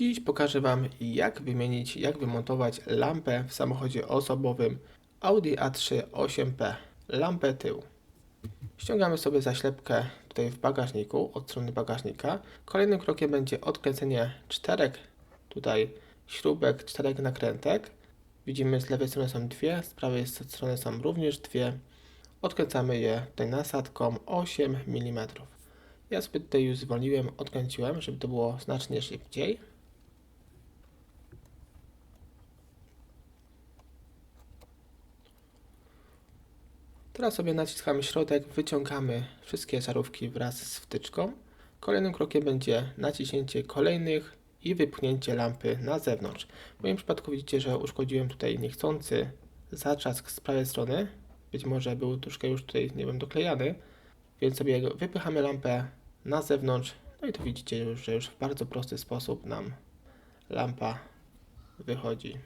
Dziś pokażę Wam jak wymienić, jak wymontować lampę w samochodzie osobowym Audi A3 8P, lampę tył. Ściągamy sobie zaślepkę tutaj w bagażniku, od strony bagażnika. Kolejnym krokiem będzie odkręcenie czterech tutaj śrubek, czterech nakrętek. Widzimy z lewej strony są dwie, z prawej strony są również dwie. Odkręcamy je tutaj nasadką 8 mm. Ja sobie tutaj już zwolniłem, odkręciłem, żeby to było znacznie szybciej. Teraz sobie naciskamy środek, wyciągamy wszystkie żarówki wraz z wtyczką. Kolejnym krokiem będzie naciśnięcie kolejnych i wypchnięcie lampy na zewnątrz. W moim przypadku widzicie, że uszkodziłem tutaj niechcący zaczask z prawej strony. Być może był troszkę już tutaj, nie wiem, doklejany. Więc sobie wypychamy lampę na zewnątrz. No i tu widzicie że już w bardzo prosty sposób nam lampa wychodzi.